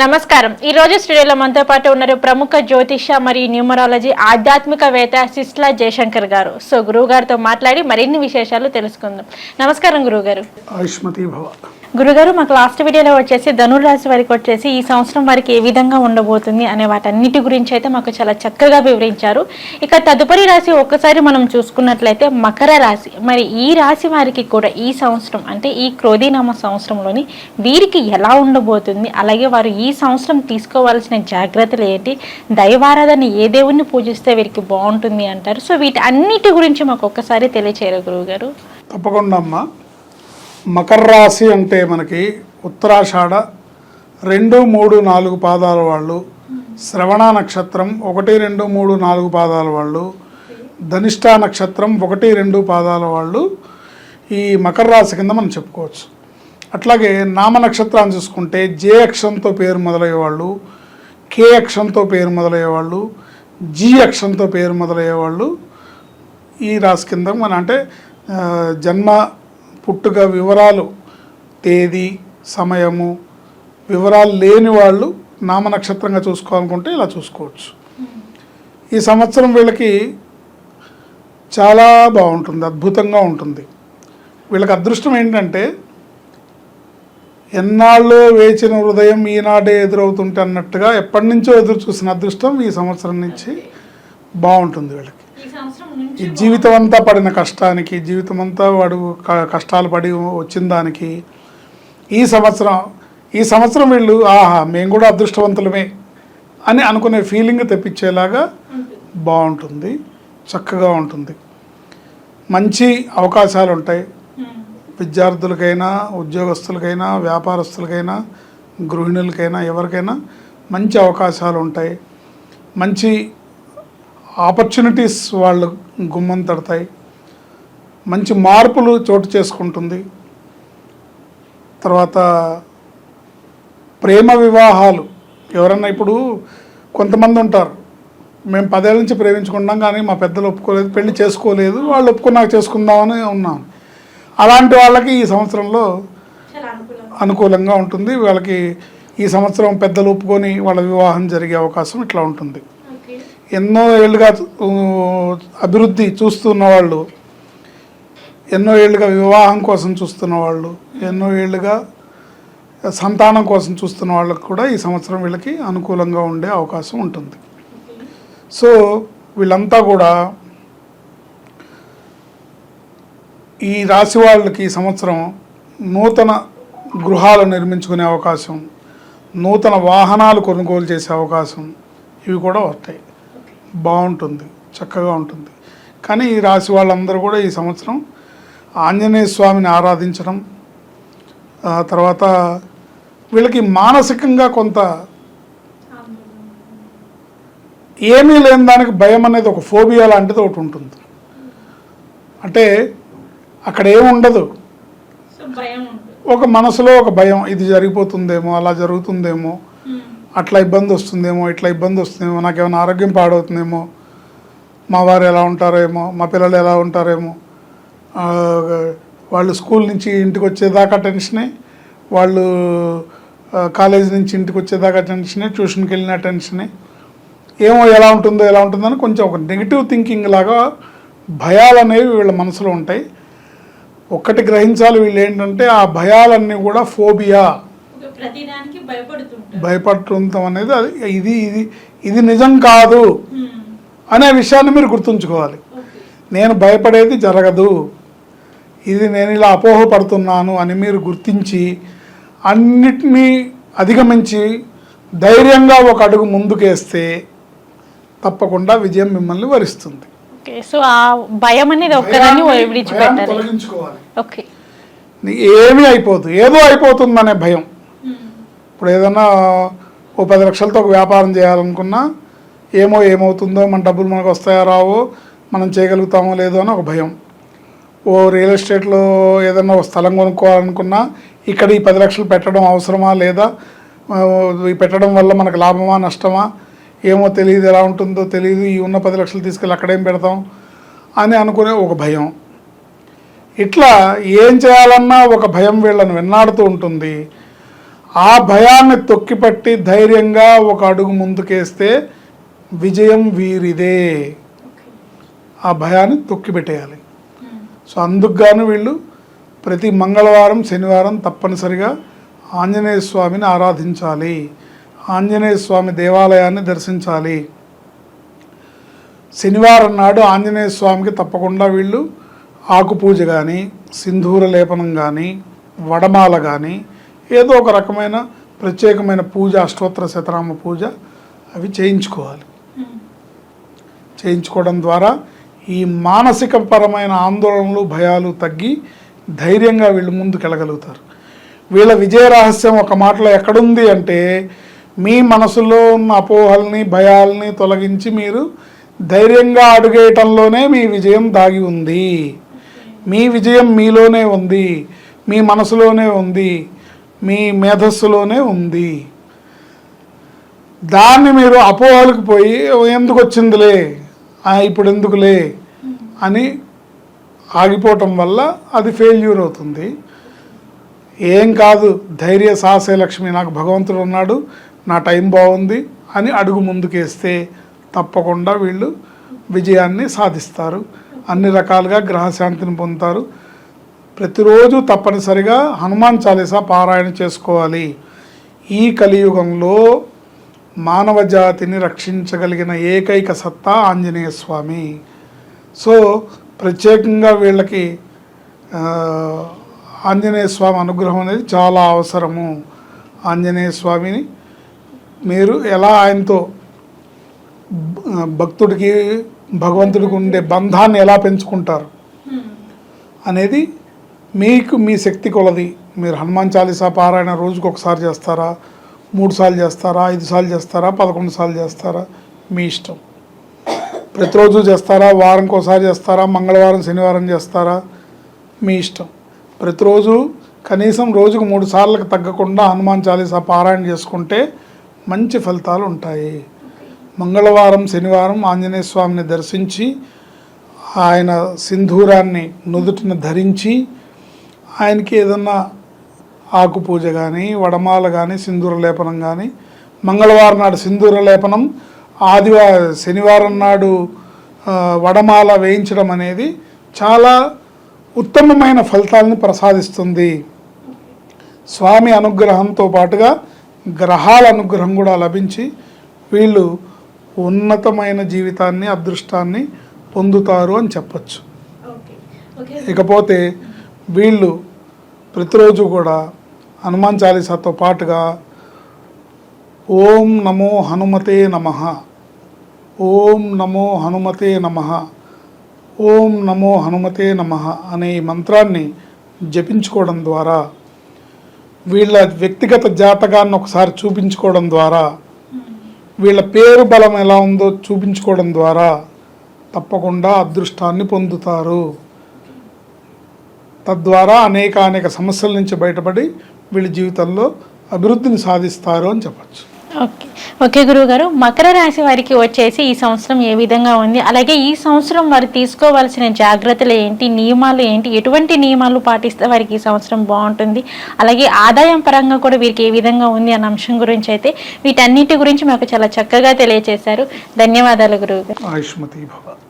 నమస్కారం. ఈ రోజు స్టూడియోలో మనతో పాటు ఉన్నారు ప్రముఖ జ్యోతిష మరియు న్యూమరాలజీ ఆధ్యాత్మికవేత్త సిస్లా జయశంకర్ గారు. సో గురువు గారితో మాట్లాడి మరిన్ని విశేషాలు తెలుసుకుందాం. నమస్కారం గురువు గారు గురుగారు మాకు లాస్ట్ వీడియోలో వచ్చేసి ధనుర్రాశి వారికి వచ్చేసి ఈ సంవత్సరం వారికి ఏ విధంగా ఉండబోతుంది అనే వాటన్నిటి గురించి అయితే మాకు చాలా చక్కగా వివరించారు. ఇక తదుపరి రాశి ఒక్కసారి మనం చూసుకున్నట్లయితే మకర రాశి. మరి ఈ రాశి వారికి కూడా ఈ సంవత్సరం అంటే ఈ క్రోధీనామ సంవత్సరంలోని వీరికి ఎలా ఉండబోతుంది? అలాగే వారు ఈ సంవత్సరం తీసుకోవాల్సిన జాగ్రత్తలు ఏంటి? దైవారాధన ఏ దేవుణ్ణి పూజిస్తే వీరికి బాగుంటుంది అంటారు. సో వీటి అన్నిటి గురించి మాకు ఒక్కసారి తెలియచేయరు గురువు గారు తప్పకుండా అమ్మ. మకర రాశి అంటే మనకి ఉత్తరాషాఢ రెండు మూడు నాలుగు పాదాల వాళ్ళు శ్రవణ నక్షత్రం ఒకటి రెండు మూడు నాలుగు పాదాల వాళ్ళు ధనిష్ట నక్షత్రం ఒకటి రెండు పాదాల వాళ్ళు. ఈ మకర రాశి కింద మనం చెప్పుకోవచ్చు. అట్లాగే నామ నక్షత్రాన్ని చూసుకుంటే జే అక్షరంతో పేరు మొదలయ్యేవాళ్ళు కే అక్షరంతో పేరు మొదలయ్యేవాళ్ళు జీ అక్షరంతో పేరు మొదలయ్యేవాళ్ళు ఈ రాశి కింద మన అంటే జన్మ పుట్టుక వివరాలు తేదీ సమయము వివరాలు లేని వాళ్ళు నామ నక్షత్రంగా చూసుకోవాలనుకుంటే ఇలా చూసుకోవచ్చు. ఈ సంవత్సరం వీళ్ళకి చాలా బాగుంటుంది అద్భుతంగా ఉంటుంది. వీళ్ళకి అదృష్టం ఏంటంటే ఎన్నాళ్ళో వేచిన హృదయం ఈనాడే ఎదురవుతుంటే అన్నట్టుగా ఎప్పటి నుంచో ఎదురు చూసిన అదృష్టం ఈ సంవత్సరం నుంచి బాగుంటుంది వీళ్ళకి. జీవితం అంతా పడిన కష్టానికి జీవితం అంతా వాడు కష్టాలు పడి వచ్చిన దానికి ఈ సంవత్సరం ఈ సంవత్సరం వీళ్ళు ఆహా మేము కూడా అదృష్టవంతులమే అని అనుకునే ఫీలింగ్ తెప్పించేలాగా బాగుంటుంది చక్కగా ఉంటుంది. మంచి అవకాశాలు ఉంటాయి. విద్యార్థులకైనా ఉద్యోగస్తులకైనా వ్యాపారస్తులకైనా గృహిణులకైనా ఎవరికైనా మంచి అవకాశాలు ఉంటాయి. మంచి ఆపర్చునిటీస్ వాళ్ళు గుమ్మం తడతాయి. మంచి మార్పులు చోటు చేసుకుంటుంది. తర్వాత ప్రేమ వివాహాలు. ఎవరన్నా ఇప్పుడు కొంతమంది ఉంటారు. మేము పదేళ్ళ నుంచి ప్రేమించుకున్నాం కానీ మా పెద్దలు ఒప్పుకోలేదు పెళ్ళి చేసుకోలేదు వాళ్ళు ఒప్పుకున్నాక చేసుకుందామని ఉన్నాం. అలాంటి వాళ్ళకి ఈ సంవత్సరంలో అనుకూలంగా ఉంటుంది. వాళ్ళకి ఈ సంవత్సరం పెద్దలు ఒప్పుకొని వాళ్ళ వివాహం జరిగే అవకాశం ఇట్లా ఉంటుంది. ఎన్నో ఏళ్ళుగా అభివృద్ధి చూస్తున్న వాళ్ళు ఎన్నో ఏళ్ళుగా వివాహం కోసం చూస్తున్న వాళ్ళు ఎన్నో ఏళ్ళుగా సంతానం కోసం చూస్తున్న వాళ్ళకి కూడా ఈ సంవత్సరం వీళ్ళకి అనుకూలంగా ఉండే అవకాశం ఉంటుంది. సో వీళ్ళంతా కూడా ఈ రాశి వాళ్ళకి ఈ సంవత్సరం నూతన గృహాలు నిర్మించుకునే అవకాశం నూతన వాహనాలు కొనుగోలు చేసే అవకాశం ఇవి కూడా వస్తాయి. బాగుంటుంది చక్కగా ఉంటుంది. కానీ ఈ రాశి వాళ్ళందరూ కూడా ఈ సంవత్సరం ఆంజనేయ స్వామిని ఆరాధించడం తర్వాత వీళ్ళకి మానసికంగా కొంత ఏమీ లేని దానికి భయం అనేది ఒక ఫోబియా లాంటిది ఒకటి ఉంటుంది. అంటే అక్కడ ఏముండదు ఒక మనసులో ఒక భయం ఇది జరిగిపోతుందేమో అలా జరుగుతుందేమో అట్లా ఇబ్బంది వస్తుందేమో ఇట్లా ఇబ్బంది వస్తుందేమో నాకేమైనా ఆరోగ్యం పాడవుతుందేమో మా వారు ఎలా ఉంటారేమో మా పిల్లలు ఎలా ఉంటారేమో వాళ్ళు స్కూల్ నుంచి ఇంటికి వచ్చేదాకా టెన్షనే వాళ్ళు కాలేజ్ నుంచి ఇంటికి వచ్చేదాకా టెన్షనే ట్యూషన్కి వెళ్ళిన టెన్షనే. ఏమో ఎలా ఉంటుందో ఎలా ఉంటుందని కొంచెం ఒక నెగిటివ్ థింకింగ్ లాగా భయాలు అనేవి వీళ్ళ మనసులో ఉంటాయి. ఒక్కటి గ్రహించాలి వీళ్ళు ఏంటంటే ఆ భయాలన్నీ కూడా ఫోబియా. ప్రతిదానికి భయపడుతుంటారు. భయపడటం అనేది అది ఇది ఇది ఇది నిజం కాదు అనే విషయాన్ని మీరు గుర్తుంచుకోవాలి. నేను భయపడేది జరగదు. ఇది నేను ఇలా అపోహపడుతున్నాను అని మీరు గుర్తించి అన్నిటినీ అధిగమించి ధైర్యంగా ఒక అడుగు ముందుకేస్తే తప్పకుండా విజయం మిమ్మల్ని వరిస్తుంది. ఓకే సో ఆ భయం అనేది ఒక్కదాన్ని భయాన్ని- భయాన్ని విడిచిపెట్టాలి తొలగించుకోవాలి. ఓకే. నీ- ఏమీ అయిపోదు ఏదో అయిపోతుందనే భయం. ఇప్పుడు ఏదైనా ఓ పది లక్షలతో ఒక వ్యాపారం చేయాలనుకున్నా ఏమో ఏమవుతుందో మన డబ్బులు మనకు వస్తాయో రావో మనం చేయగలుగుతామో లేదో అని ఒక భయం. ఓ రియల్ ఎస్టేట్లో ఏదైనా ఒక స్థలం కొనుక్కోవాలనుకున్నా ఇక్కడ ఈ పది లక్షలు పెట్టడం అవసరమా లేదా? ఈ పెట్టడం వల్ల మనకు లాభమా నష్టమా? ఏమో తెలియదు ఎలా ఉంటుందో తెలియదు. ఈ ఉన్న పది లక్షలు తీసుకెళ్ళి అక్కడేం పెడతాం అని అనుకునే ఒక భయం. ఇట్లా ఏం చేయాలన్నా ఒక భయం వీళ్ళని వెన్నాడుతూ ఉంటుంది. ఆ భయాన్ని తొక్కిపట్టి ధైర్యంగా ఒక అడుగు ముందుకేస్తే విజయం వీరిదే. ఆ భయాన్ని తొక్కిపెట్టేయాలి. సో అందుకు గాను వీళ్ళు ప్రతి మంగళవారం శనివారం తప్పనిసరిగా ఆంజనేయ స్వామిని ఆరాధించాలి. ఆంజనేయ స్వామి దేవాలయాన్ని దర్శించాలి. శనివారం నాడు ఆంజనేయ స్వామికి తప్పకుండా వీళ్ళు ఆకుపూజ కానీ సింధూర లేపనం కానీ వడమాల కానీ ఏదో ఒక రకమైన ప్రత్యేకమైన పూజ అష్టోత్తర శతరామ పూజ అవి చేయించుకోవాలి. చేయించుకోవడం ద్వారా ఈ మానసిక పరమైన ఆందోళనలు భయాలు తగ్గి ధైర్యంగా వీళ్ళు ముందుకెళ్ళగలుగుతారు. వీళ్ళ విజయ రహస్యం ఒక మాటలో ఎక్కడుంది అంటే మీ మనసులో ఉన్న అపోహల్ని భయాల్ని తొలగించి మీరు ధైర్యంగా అడుగేయటంలోనే మీ విజయం దాగి ఉంది. మీ విజయం మీలోనే ఉంది. మీ మనసులోనే ఉంది. మీ మేధస్సులోనే ఉంది. దాన్ని మీరు అపోహలకు పోయి ఎందుకు వచ్చిందిలే? ఇప్పుడు ఎందుకులే? అని ఆగిపోవటం వల్ల అది ఫెయిల్యూర్ అవుతుంది. ఏం కాదు ధైర్య సాహసే లక్ష్మి నాకు భగవంతుడు ఉన్నాడు నా టైం బాగుంది అని అడుగు ముందుకేస్తే తప్పకుండా వీళ్ళు విజయాన్ని సాధిస్తారు. అన్ని రకాలుగా గ్రహశాంతిని పొందుతారు. ప్రతిరోజు తప్పనిసరిగా హనుమాన్ చాలీసా పారాయణ చేసుకోవాలి. ఈ కలియుగంలో మానవ జాతిని రక్షించగలిగిన ఏకైక సత్తా ఆంజనేయ స్వామి. సో ప్రత్యేకంగా వీళ్ళకి ఆంజనేయ స్వామి అనుగ్రహం అనేది చాలా అవసరము. ఆంజనేయ స్వామిని మీరు ఎలా ఆయనతో భక్తుడికి భగవంతుడికి ఉండే బంధాన్ని ఎలా పెంచుకుంటారు? అనేది మీకు మీ శక్తి కొలది. మీరు హనుమాన్ చాలీసా పారాయణ రోజుకు ఒకసారి చేస్తారా? మూడు సార్లు చేస్తారా? ఐదు సార్లు చేస్తారా? పదకొండు సార్లు చేస్తారా? మీ ఇష్టం. ప్రతిరోజు చేస్తారా? వారంకి ఒకసారి చేస్తారా? మంగళవారం శనివారం చేస్తారా? మీ ఇష్టం. ప్రతిరోజు కనీసం రోజుకు మూడు సార్లకు తగ్గకుండా హనుమాన్ చాలీసా పారాయణ చేసుకుంటే మంచి ఫలితాలు ఉంటాయి. మంగళవారం శనివారం ఆంజనేయ స్వామిని దర్శించి ఆయన సింధూరాన్ని నుదుటిన ధరించి ఆయనకి ఏదన్నా ఆకు పూజ కానీ వడమాల కానీ సింధూర లేపనం కానీ మంగళవారం నాడు సింధూర లేపనం ఆదివారం శనివారం నాడు వడమాల వేయించడం అనేది చాలా ఉత్తమమైన ఫలితాలను ప్రసాదిస్తుంది. స్వామి అనుగ్రహంతో పాటుగా గ్రహాల అనుగ్రహం కూడా లభించి వీళ్ళు ఉన్నతమైన జీవితాన్ని అదృష్టాన్ని పొందుతారు అని చెప్పచ్చు. ఇకపోతే వీళ్ళు ప్రతిరోజు కూడా హనుమాన్ చాలీసాతో పాటుగా ఓం నమో హనుమతే నమ. ఓం నమో హనుమతే నమ. ఓం నమో హనుమతే నమ అనే ఈ మంత్రాన్ని జపించుకోవడం ద్వారా వీళ్ళ వ్యక్తిగత జాతకాన్ని ఒకసారి చూపించుకోవడం ద్వారా వీళ్ళ పేరు బలం ఎలా ఉందో చూపించుకోవడం ద్వారా తప్పకుండా అదృష్టాన్ని పొందుతారు. తద్వారా అనేక అనేక సమస్యల నుంచి బయటపడి వీళ్ళ జీవితంలో అభివృద్ధిని సాధిస్తారు అని చెప్పచ్చు. ఓకే. ఓకే గురువు గారు మకర రాశి వారికి వచ్చేసి ఈ సంవత్సరం ఏ విధంగా ఉంది? అలాగే ఈ సంవత్సరం వారు తీసుకోవాల్సిన జాగ్రత్తలు ఏంటి? నియమాలు ఏంటి? ఎటువంటి నియమాలు పాటిస్తే వారికి ఈ సంవత్సరం బాగుంటుంది? అలాగే ఆదాయం పరంగా కూడా వీరికి ఏ విధంగా ఉంది అన్న అంశం గురించి అయితే వీటన్నిటి గురించి మాకు చాలా చక్కగా తెలియజేశారు ధన్యవాదాలు గురువు గారు ఆయుష్మతి భవ.